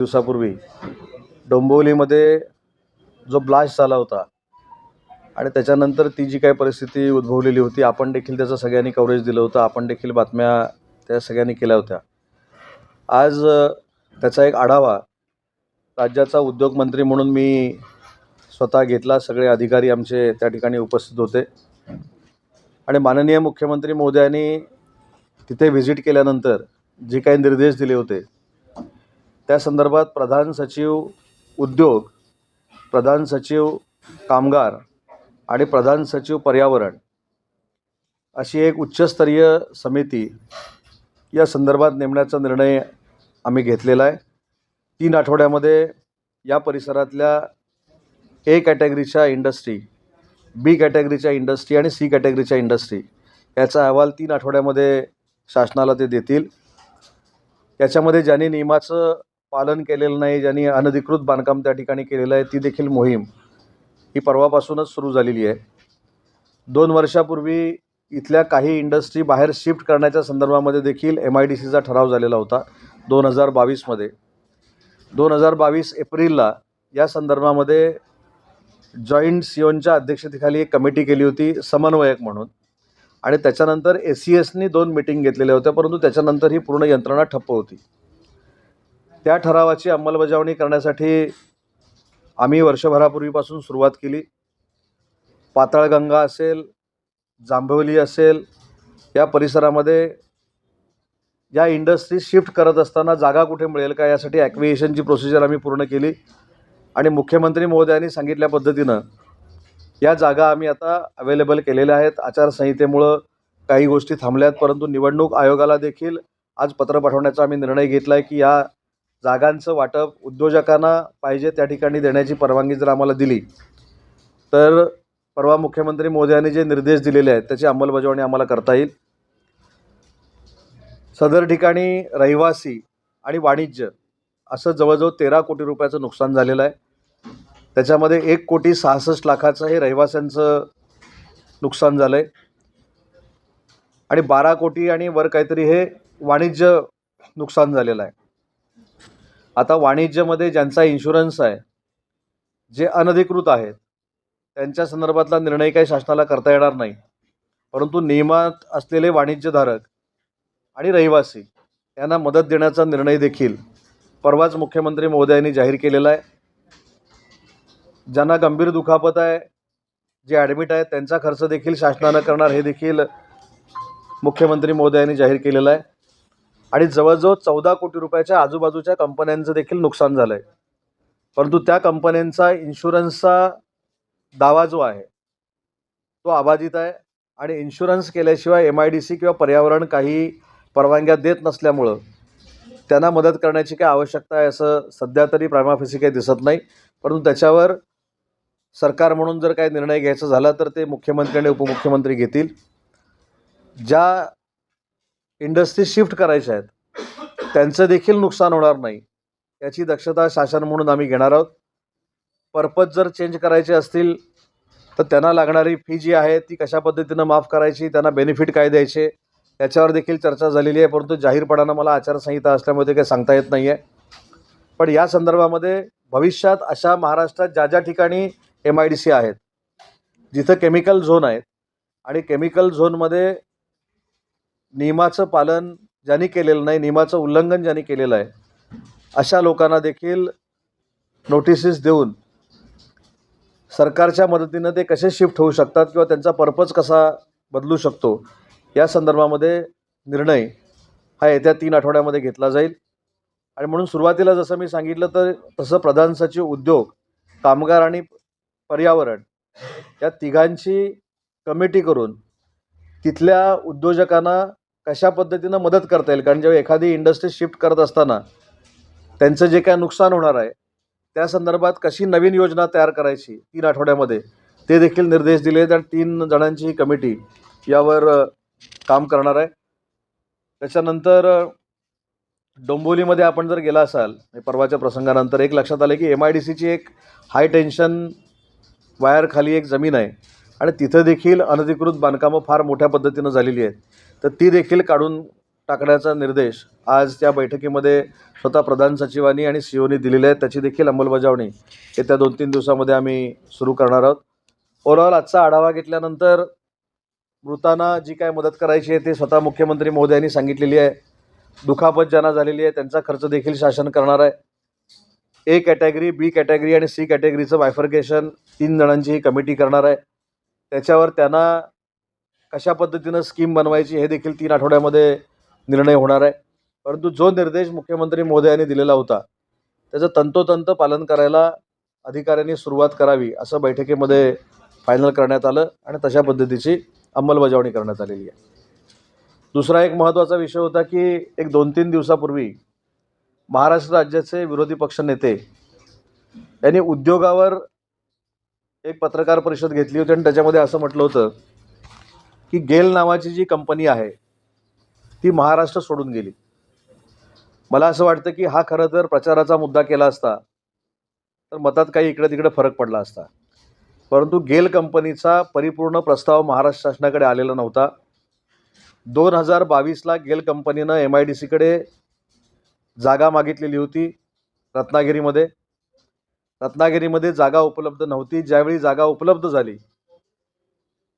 दिवसापूर्वी डोंबिवलीमध्ये जो ब्लास्ट झाला होता आणि त्याच्यानंतर ती जी काही परिस्थिती उद्भवलेली होती आपण देखील त्याचं सगळ्यांनी कव्हरेज दिलं होतं. आपण देखील बातम्या त्या सगळ्यांनी केल्या होत्या. आज त्याचा एक आढावा राज्याचा उद्योगमंत्री म्हणून मी स्वतः घेतला. सगळे अधिकारी आमचे त्या ठिकाणी उपस्थित होते. आणि माननीय मुख्यमंत्री मोदयांनी तिथे व्हिजिट केल्यानंतर जे काही निर्देश दिले होते त्या संदर्भात प्रधान सचिव उद्योग प्रधान सचिव कामगार आणि प्रधान सचिव पर्यावरण अशी एक उच्चस्तरीय समिती या संदर्भात नेमण्याचा निर्णय आम्ही घेतलेला आहे. तीन आठवड्यामध्ये या परिसरातल्या ए कॅटेगरीच्या इंडस्ट्री बी कॅटेगरीच्या इंडस्ट्री आणि सी कॅटेगरीच्या इंडस्ट्री याचा अहवाल तीन आठवड्यामध्ये शासनाला ते देतील. याच्यामध्ये ज्यांनी नियमाचं पालन केलेलं नाही ज्यांनी अनधिकृत बांधकाम त्या ठिकाणी केलेलं आहे ती देखील मोहीम ही परवापासूनच सुरू झालेली आहे. दोन वर्षापूर्वी इथल्या काही इंडस्ट्री बाहेर शिफ्ट करण्याच्या संदर्भामध्ये देखील एम आय डी सीचा ठराव झालेला होता दोन हजार बावीसमध्ये दोन हजार बावीस एप्रिलला या संदर्भामध्ये जॉईंट सिओनच्या अध्यक्षतेखाली एक कमिटी केली होती समन्वयक म्हणून. आणि त्याच्यानंतर ए सी एसनी दोन मिटिंग घेतलेल्या होत्या परंतु त्याच्यानंतर ही पूर्ण यंत्रणा ठप्प होती. त्या ठरावाची अंमलबजावणी करण्यासाठी आम्ही वर्षभरापूर्वीपासून सुरुवात केली. पाताळगंगा असेल जांभवली असेल या परिसरामध्ये या इंडस्ट्री शिफ्ट करत असताना जागा कुठे मिळेल का यासाठी ॲक्विएशनची प्रोसिजर आम्ही पूर्ण केली. आणि मुख्यमंत्री महोदयांनी सांगितल्या पद्धतीनं या जागा आम्ही आता अवेलेबल केलेल्या आहेत. आचारसंहितेमुळं काही गोष्टी थांबल्यात परंतु निवडणूक आयोगाला देखील आज पत्र पाठवण्याचा आम्ही निर्णय घेतला आहे की या जागांचं वाटप उद्योजकांना पाहिजे त्या ठिकाणी देण्याची परवानगी जर आम्हाला दिली तर परवा मुख्यमंत्री मोदयांनी जे निर्देश दिलेले आहेत त्याची अंमलबजावणी आम्हाला करता येईल. सदर ठिकाणी रहिवासी आणि वाणिज्य असं जवळजवळ तेरा कोटी रुपयाचं नुकसान झालेलं आहे. त्याच्यामध्ये एक कोटी सहासष्ट लाखाचं हे रहिवाशांचं नुकसान झालं आहे आणि बारा कोटी आणि वर काहीतरी हे वाणिज्य नुकसान झालेलं आहे. आता वाणिज्यमध्ये ज्यांचा इन्शुरन्स आहे जे अनधिकृत आहेत त्यांच्या संदर्भातला निर्णय काही शासनाला करता येणार नाही. परंतु नियमात असलेले वाणिज्यधारक आणि रहिवासी यांना मदत देण्याचा निर्णय देखील परवाच मुख्यमंत्री महोदयांनी जाहीर केलेला आहे. ज्यांना गंभीर दुखापत आहे जे ॲडमिट आहेत त्यांचा खर्च देखील शासनानं करणार हे देखील मुख्यमंत्री महोदयांनी जाहीर केलेलं आहे. आणि जवळजवळ चौदा कोटी रुपयाच्या आजूबाजूच्या कंपन्यांचं देखील नुकसान झालं आहे परंतु त्या कंपन्यांचा इन्शुरन्सचा दावा जो आहे तो अबाधित आहे आणि इन्शुरन्स केल्याशिवाय एम आय डी सी किंवा पर्यावरण काही परवानग्या देत नसल्यामुळं त्यांना मदत करण्याची काय आवश्यकता आहे असं सध्या तरी प्रायमाफिसी काही दिसत नाही. परंतु त्याच्यावर सरकार म्हणून जर काही निर्णय घ्यायचा झाला तर ते मुख्यमंत्री आणि उपमुख्यमंत्री घेतील. ज्या इंडस्ट्री शिफ्ट करायच्या आहेत. त्यांचं देखील नुकसान होणार नाही. याची दक्षता शासन म्हणून आम्ही घेणार आहोत. पर्पज जर चेंज करायचे असतील तर त्यांना लागणारी फी जी आहे ती कशा पद्धतीनं माफ करायची त्यांना बेनिफिट काय द्यायचे याच्यावर देखील चर्चा झालेली आहे. परंतु जाहीरपणानं मला आचारसंहिता असल्यामुळे ते काही सांगता येत नाही आहे पण या संदर्भामध्ये भविष्यात अशा महाराष्ट्रात ज्या ज्या ठिकाणी एम आय डी सी आहेत जिथं केमिकल झोन आहेत आणि केमिकल झोनमध्ये नियमाचं पालन ज्यांनी केलेलं नाही नियमाचं उल्लंघन ज्यांनी केलेलं आहे अशा लोकांना देखील नोटिसेस देऊन सरकारच्या मदतीनं ते कसे शिफ्ट होऊ शकतात किंवा त्यांचा पर्पज कसा बदलू शकतो या संदर्भामध्ये निर्णय हा येत्या तीन आठवड्यामध्ये घेतला जाईल. आणि म्हणून सुरुवातीला जसं मी सांगितलं तर तसं प्रधान सचिव उद्योग कामगार आणि पर्यावरण या तिघांची कमिटी करून तिथल्या उद्योजकांना कशा पद्धतीनं मदत करता येईल? कारण जेव्हा एखादी इंडस्ट्री शिफ्ट करत असताना त्यांचं जे काय नुकसान होणार आहे त्या संदर्भात कशी नवीन योजना तयार करायची तीन आठवड्यामध्ये ते देखील निर्देश दिले त्या तीन जणांची ही कमिटी यावर काम करणार आहे. त्याच्यानंतर डोंबोलीमध्ये डोंबिवलीमध्ये आपण जर गेला असाल परवाच्या प्रसंगानंतर एक लक्षात आलं की एम आय डी सीची एक हाय टेन्शन वायरखाली एक जमीन आहे आणि तिथं देखील अनधिकृत बांधकामं फार मोठ्या पद्धतीनं झालेली आहेत. तर ती देखील काढून टाकण्याचा निर्देश आज त्या बैठकीमध्ये स्वतः प्रधान सचिवांनी आणि सी ओनी दिलेले आहेत. त्याची देखील अंमलबजावणी येत्या दोन तीन दिवसामध्ये आम्ही सुरू करणार आहोत. ओव्हरऑल आजचा आढावा घेतल्यानंतर मृतांना जी काय मदत करायची आहे ती स्वतः मुख्यमंत्री महोदयांनी सांगितलेली आहे. दुखापत ज्यांना झालेली आहे त्यांचा खर्च देखील शासन करणार आहे. ए कॅटेगरी बी कॅटेगरी आणि सी कॅटेगरीचं बायफर्गेशन तीन जणांची ही कमिटी करणार आहे. त्याच्यावर त्यांना कशा पद्धतीनं स्कीम बनवायची हे देखील तीन आठवड्यामध्ये निर्णय होणार आहे. परंतु जो निर्देश मुख्यमंत्री मोदयांनी दिलेला होता त्याचं तंतोतंत पालन करायला अधिकाऱ्यांनी सुरुवात करावी असं बैठकीमध्ये फायनल करण्यात आलं आणि तशा पद्धतीची अंमलबजावणी करण्यात आलेली आहे. दुसरा एक महत्त्वाचा विषय होता की एक दोन तीन दिवसापूर्वी महाराष्ट्र राज्याचे विरोधी पक्ष नेते यांनी उद्योगावर एक पत्रकार परिषद घेतली होती आणि त्याच्यामध्ये असं म्हटलं होतं की गेल नावाची जी कंपनी आहे ती महाराष्ट्र सोडून गेली. मला असं वाटतं की हा खरं तर प्रचाराचा मुद्दा केला असता तर मतात काही इकडे तिकडे फरक पडला असता. परंतु गेल कंपनीचा परिपूर्ण प्रस्ताव महाराष्ट्र शासनाकडे आलेला नव्हता. दोन हजार बावीसला गेल कंपनीनं एम आय डी सीकडे जागा मागितलेली होती रत्नागिरीमध्ये. रत्नागिरीमध्ये जागा उपलब्ध नव्हती. ज्यावेळी जागा उपलब्ध झाली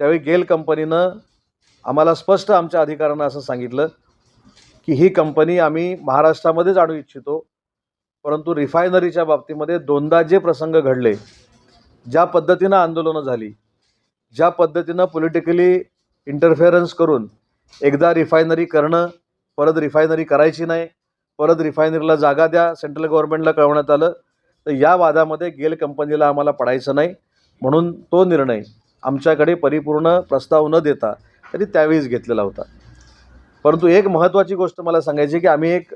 त्यावेळी गेल कंपनीनं आम्हाला स्पष्ट आमच्या अधिकाऱ्यांना असं सांगितलं की ही कंपनी आम्ही महाराष्ट्रामध्येच आणू इच्छितो परंतु रिफायनरीच्या बाबतीमध्ये दोनदा जे प्रसंग घडले ज्या पद्धतीनं आंदोलनं झाली ज्या पद्धतीनं पॉलिटिकली इंटरफेरन्स करून एकदा रिफायनरी करणं परत रिफायनरी करायची नाही परत रिफायनरीला जागा द्या सेंट्रल गव्हर्नमेंटला कळवण्यात आलं तर या वादामध्ये गेल कंपनीला आम्हाला पडायचं नाही म्हणून तो निर्णय आमच्याकडे परिपूर्ण प्रस्ताव न देता तरी त्यावेळीच घेतलेला होता. परंतु एक महत्त्वाची गोष्ट मला सांगायची की आम्ही एक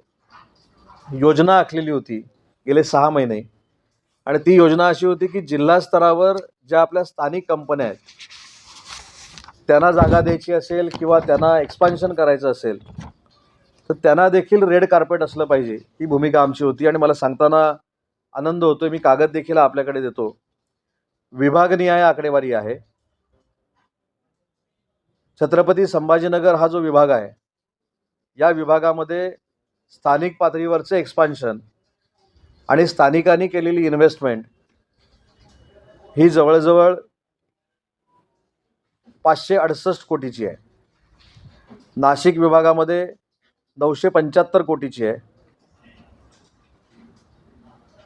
योजना आखलेली होती गेले सहा महिने. आणि ती योजना अशी होती की जिल्हा स्तरावर ज्या आपल्या स्थानिक कंपन्या आहेत त्यांना जागा द्यायची असेल किंवा त्यांना एक्सपान्शन करायचं असेल तर त्यांना देखील रेड कार्पेट असलं पाहिजे. ही भूमिका आमची होती आणि मला सांगताना आनंद होतो मी कागद देखील आपल्याकडे देतो. विभागनिहाय आकडेवारी आहे. छत्रपती संभाजीनगर हा जो विभाग आहे या विभागामध्ये स्थानिक पातळीवरचे एक्सपान्शन आणि स्थानिकांनी केलेली इन्व्हेस्टमेंट ही जवळजवळ पाचशे अडसष्ट कोटीची आहे. नाशिक विभागामध्ये नऊशे पंच्याहत्तर कोटीची आहे.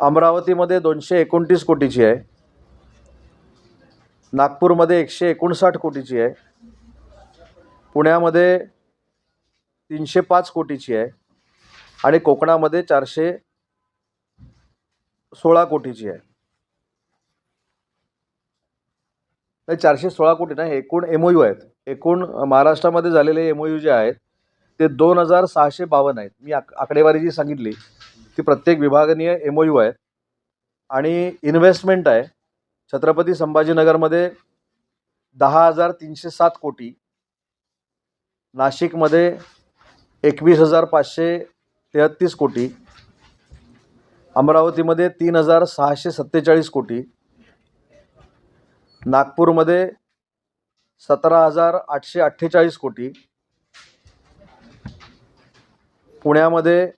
अमरावतीमध्ये दोनशे एकोणतीस कोटीची आहे. नागपूरमध्ये एकशे एकोणसाठ कोटीची आहे. पुण्यामध्ये तीनशे पाच कोटीची आहे आणि कोकणामध्ये चारशे सोळा कोटीची आहे. नाही चारशे सोळा कोटी नाही एकूण एम यू आहेत. एकूण महाराष्ट्रामध्ये झालेले एम ओ यू जे आहेत ते दोन हजार सहाशे बावन्न आहेत. मी आक आकडेवारी जी सांगितली ती प्रत्येक विभागनीय एम ओ यू आहेत आणि इन्व्हेस्टमेंट आहे. छत्रपती संभाजीनगरमध्ये दहा हजार तीनशे सात कोटी नाशिकमध्ये एकवीस हजार पाचशे तेहत्तीस कोटी अमरावतीमध्ये तीन हजार सहाशे सत्तेचाळीस कोटी नागपूरमध्ये सतरा हजार आठशे अठ्ठेचाळीस कोटी पुण्यामध्ये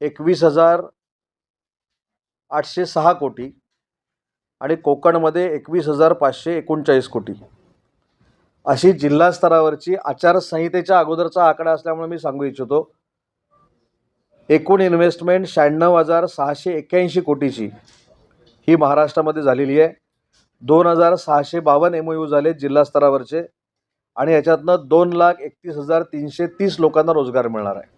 एकवीस हजार आठशे सहा कोटी आणि कोकणमध्ये एकवीस हजार पाचशे एकोणचाळीस कोटी. अशी जिल्हा स्तरावरची आचारसंहितेच्या अगोदरचा आकडा असल्यामुळे मी सांगू इच्छितो. एकूण इन्व्हेस्टमेंट शहाण्णव हजार सहाशे एक्क्याऐंशी कोटीची ही महाराष्ट्रामध्ये झालेली आहे. दोन हजार सहाशे बावन्न एम ओ यू झाले जिल्हा स्तरावरचे आणि याच्यातनं दोन लाख एकतीस हजार तीनशे तीस लोकांना रोजगार मिळणार आहे.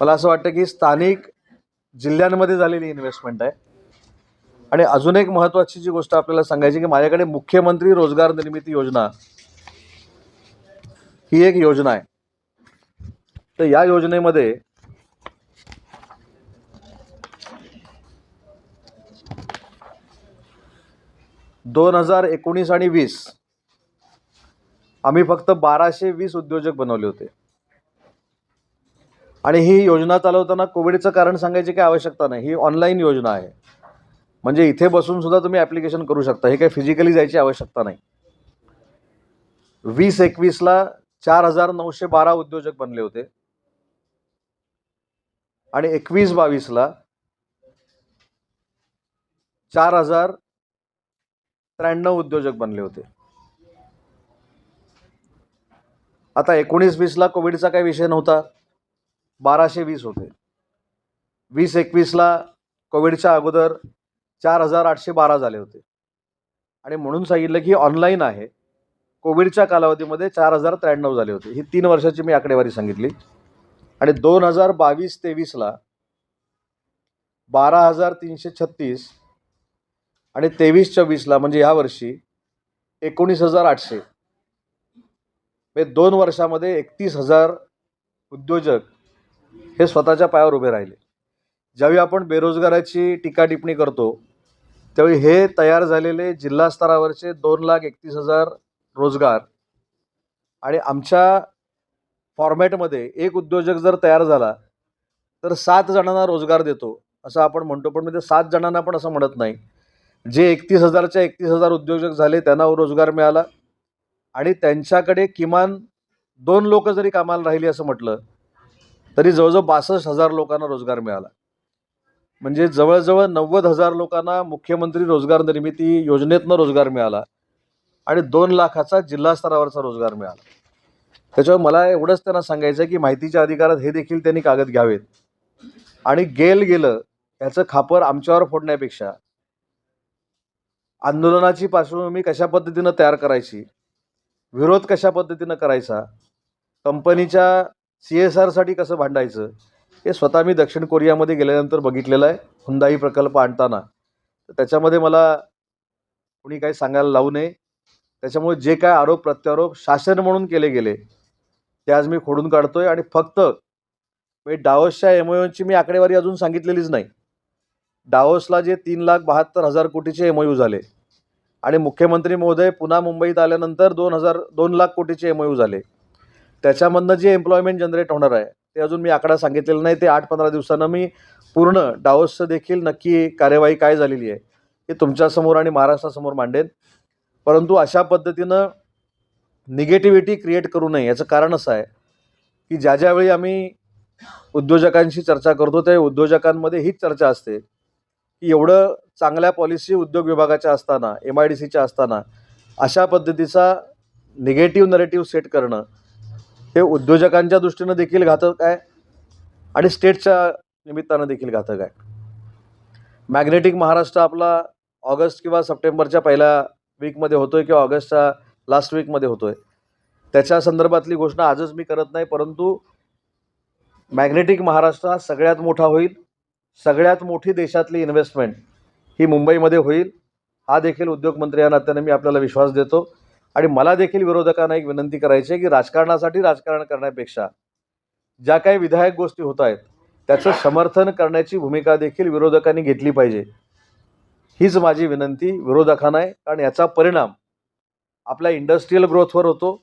मला असं वाटतं की स्थानिक जिल्ह्यांमध्ये झालेली इन्व्हेस्टमेंट आहे. आणि अजून एक महत्त्वाची जी गोष्ट आपल्याला सांगायची की माझ्याकडे मुख्यमंत्री रोजगार निर्मिती योजना ही एक योजना आहे. तर या योजनेमध्ये दोन हजार एकोणीस आणि वीस आम्ही फक्त बाराशे वीस उद्योजक बनवले होते. आणि ही योजना चालवताना कोविडचं कारण सांगायची काही आवश्यकता नाही. ही ऑनलाईन योजना आहे. म्हणजे इथे बसून सुद्धा तुम्ही ॲप्लिकेशन करू शकता. हे काही फिजिकली जायची आवश्यकता नाही. वीस एकवीसला चार हजार नऊशे बारा उद्योजक बनले होते. आणि एकवीस बावीसला चार हजार त्र्याण्णव उद्योजक बनले होते. आता एकोणीस वीसला कोविडचा काही विषय नव्हता. बाराशे वीस होते. वीस एकवीसला कोविडच्या अगोदर चार हजार आठशे बारा झाले होते. आणि म्हणून सांगितलं की ऑनलाईन आहे. कोविडच्या कालावधीमध्ये चार हजार त्र्याण्णव झाले होते. ही तीन वर्षाची मी आकडेवारी सांगितली. आणि दोन हजार बावीस तेवीसला बारा हजार तीनशे छत्तीस आणि तेवीस चोवीसला म्हणजे ह्या वर्षी एकोणीस हजार आठशे. हे दोन वर्षामध्ये एकतीस हजार उद्योजक हे स्वतःच्या पायावर उभे राहिले. ज्यावेळी आपण बेरोजगाराची टीका टिप्पणी करतो त्यावेळी हे तयार झालेले जिल्हा स्तरावरचे दोन लाख एकतीस हजार रोजगार आणि आमच्या फॉर्मॅटमध्ये एक उद्योजक जर तयार झाला तर सात जणांना रोजगार देतो असं आपण म्हणतो. पण म्हणजे सात जणांना पण असं म्हणत नाही. जे एकतीस हजारच्या एकतीस हजार उद्योजक झाले त्यांना रोजगार मिळाला आणि त्यांच्याकडे किमान दोन लोक जरी कामाला राहिली असं म्हटलं तरी जवळजवळ बासष्ट हजार लोकांना रोजगार मिळाला. म्हणजे जवळजवळ नव्वद हजार लोकांना मुख्यमंत्री रोजगार निर्मिती योजनेतनं रोजगार मिळाला आणि दोन लाखाचा जिल्हा स्तरावरचा रोजगार मिळाला. त्याच्यावर मला एवढंच त्यांना सांगायचं आहे की माहितीच्या अधिकारात हे देखील त्यांनी कागद घ्यावेत. आणि गेल गेलं ह्याचं खापर आमच्यावर फोडण्यापेक्षा आंदोलनाची पार्श्वभूमी कशा पद्धतीनं तयार करायची विरोध कशा पद्धतीनं करायचा कंपनीच्या सी एस आरसाठी कसं भांडायचं हे स्वतः मी दक्षिण कोरियामध्ये गेल्यानंतर बघितलेलं आहे हुंदाई प्रकल्प आणताना. तर त्याच्यामध्ये मला कुणी काही सांगायला लावू नये. त्याच्यामुळे जे काय आरोप प्रत्यारोप शासन म्हणून केले गेले ते आज मी खोडून काढतोय आणि फक्त म्हणजे डावसच्या एमओयूची मी आकडेवारी अजून सांगितलेलीच नाही. डावसला जे तीन लाख बहात्तर हजार कोटीचे एमओयू झाले आणि मुख्यमंत्री महोदय पुन्हा मुंबईत आल्यानंतर दोन हजार दोन लाख कोटीचे एमओयू झाले. त्याच्यामधनं जे एम्प्लॉयमेंट जनरेट होणार आहे ते अजून मी आकडा सांगितलेला नाही ते आठ पंधरा दिवसानं मी पूर्ण डावसचं देखील नक्की कार्यवाही काय झालेली आहे हे तुमच्यासमोर आणि महाराष्ट्रासमोर मांडेन. परंतु अशा पद्धतीनं निगेटिव्हिटी क्रिएट करू नये याचं कारण असं आहे की ज्या ज्यावेळी आम्ही उद्योजकांशी चर्चा करतो त्या उद्योजकांमध्ये हीच चर्चा असते की एवढं चांगल्या पॉलिसी उद्योग विभागाच्या असताना एम आय डी सीच्या असताना अशा पद्धतीचा निगेटिव्ह नरेटिव्ह सेट करणं हे उद्योजकांच्या दृष्टीनं देखील घातक आहे आणि स्टेटच्या निमित्तानं देखील घातक आहे. मॅग्नेटिक महाराष्ट्र आपला ऑगस्ट किंवा सप्टेंबरच्या पहिल्या वीकमध्ये होतो आहे किंवा ऑगस्टच्या लास्ट वीकमध्ये होतो आहे त्याच्या संदर्भातली घोषणा आजच मी करत नाही परंतु मॅग्नेटिक महाराष्ट्र हा सगळ्यात मोठा होईल सगळ्यात मोठी देशातली इन्व्हेस्टमेंट ही मुंबईमध्ये होईल. हा देखील उद्योगमंत्री या नात्याने मी आपल्याला विश्वास देतो. आणि मला देखील विरोधकांना एक विनंती करायची आहे की राजकारणासाठी राजकारण करण्यापेक्षा ज्या काही विधायक गोष्टी होत आहेत त्याचं समर्थन करण्याची भूमिका देखील विरोधकांनी घेतली पाहिजे. हीच माझी विनंती विरोधकांना आहे. कारण याचा परिणाम आपल्या इंडस्ट्रीयल ग्रोथवर होतो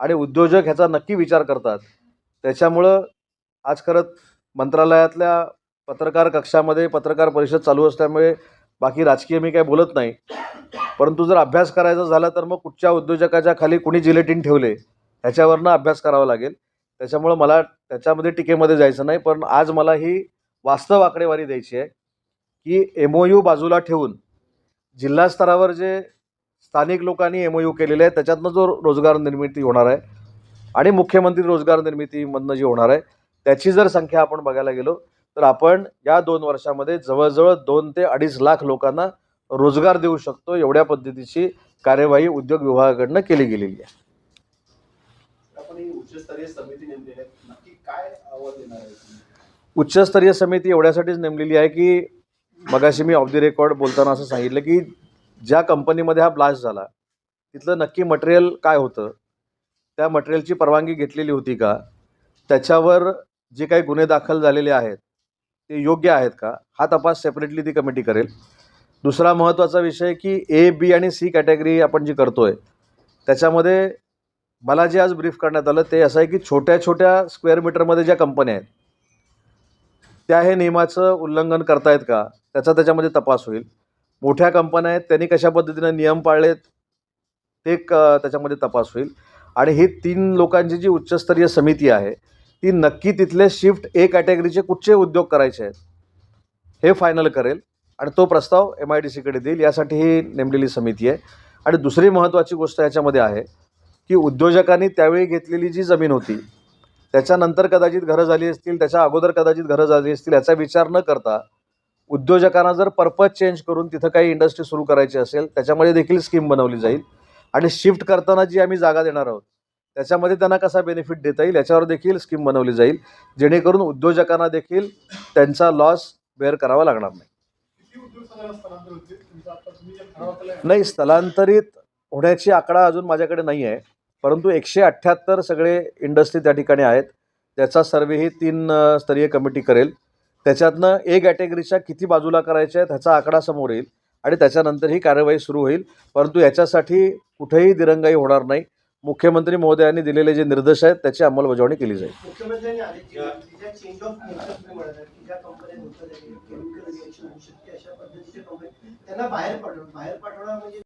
आणि उद्योजक ह्याचा नक्की विचार करतात. त्याच्यामुळं आज खरंच मंत्रालयातल्या पत्रकार कक्षामध्ये पत्रकार परिषद चालू असल्यामुळे बाकी राजकीय मी काय बोलत नाही. परंतु जर अभ्यास करायचा झाला तर मग कुठच्या उद्योजकाच्या खाली कुणी जिलेटिन ठेवले ह्याच्यावरनं अभ्यास करावा लागेल. त्याच्यामुळं मला त्याच्यामध्ये टीकेमध्ये जायचं नाही पण आज मला ही वास्तव आकडेवारी द्यायची आहे की एम ओ यू बाजूला ठेवून जिल्हा स्तरावर जे स्थानिक लोकांनी एम ओ यू केलेले आहे त्याच्यातनं जो रोजगार निर्मिती होणार आहे आणि मुख्यमंत्री रोजगार निर्मितीमधनं जी होणार आहे त्याची जर संख्या आपण बघायला गेलो तर आपण या दोन वर्षामध्ये जवळजवळ दोन ते अडीच लाख लोकांना रोजगार देऊ शकतो एवढ्या पद्धतीची कार्यवाही उद्योग विभागाकडनं केली गेलेली आहे? उच्चस्तरीय समिती एवढ्यासाठीच नेमलेली आहे की मगाशी मी ऑफ दी रेकॉर्ड बोलताना असं सांगितलं की ज्या कंपनीमध्ये हा ब्लास्ट झाला तिथलं नक्की मटेरियल काय होतं? त्या मटेरियलची परवानगी घेतलेली होती का? त्याच्यावर जे काही गुन्हे दाखल झालेले आहेत ते योग्य आहेत का? हा तपास सेपरेटली ती कमिटी करेल. दुसरा महत्त्वाचा विषय की ए बी आणि सी कॅटेगरी आपण जी करतो आहे त्याच्यामध्ये मला जे आज ब्रीफ करण्यात आलं ते असं आहे की छोट्या छोट्या स्क्वेअर मीटरमध्ये ज्या कंपन्या आहेत त्या हे नियमाचं उल्लंघन करतायत का त्याचा त्याच्यामध्ये तपास होईल. मोठ्या कंपन्या आहेत त्यांनी कशा पद्धतीनं नियम पाळलेत ते क त्याच्यामध्ये तपास होईल. आणि ही तीन लोकांची जी उच्चस्तरीय समिती आहे ती नक्की तिथले शिफ्ट ए कॅटेगरीचे कुठचे उद्योग करायचे आहेत हे फायनल करेल. आणि तो प्रस्ताव एम आय डी सीकडे देईल यासाठी ही नेमलेली समिती आहे. आणि दुसरी महत्त्वाची गोष्ट याच्यामध्ये आहे की उद्योजकांनी त्यावेळी घेतलेली जी जमीन होती त्याच्यानंतर कदाचित घरं झाली असतील त्याच्या अगोदर कदाचित घरं झाली असतील याचा विचार न करता उद्योजकांना जर पर्पज चेंज करून तिथं काही इंडस्ट्री सुरू करायची असेल त्याच्यामध्ये देखील स्कीम बनवली जाईल. आणि शिफ्ट करताना जी आम्ही जागा देणार आहोत त्याच्यामध्ये त्यांना कसा बेनिफिट देता येईल याच्यावर देखील स्कीम बनवली जाईल जेणेकरून उद्योजकांना देखील त्यांचा लॉस बेअर करावा लागणार नाही. नाही स्थलांतरित होण्याची आकडा अजून माझ्याकडे नाही आहे. परंतु एकशे अठ्ठ्याहत्तर सगळे इंडस्ट्री त्या ठिकाणी आहेत. त्याचा सर्वे ही तीन स्तरीय कमिटी करेल. त्याच्यातनं ए कॅटेगरीच्या किती बाजूला करायच्या आहेत ह्याचा आकडा समोर येईल आणि त्याच्यानंतर ही कार्यवाही सुरू होईल. परंतु याच्यासाठी कुठेही दिरंगाई होणार नाही. मुख्यमंत्री महोदयांनी दिलेले जे निर्देश आहेत त्याची अंमलबजावणी केली जाईल. मुख्यमंत्र्यांनी त्यांना बाहेर पाठवणं बाहेर पाठवणं म्हणजे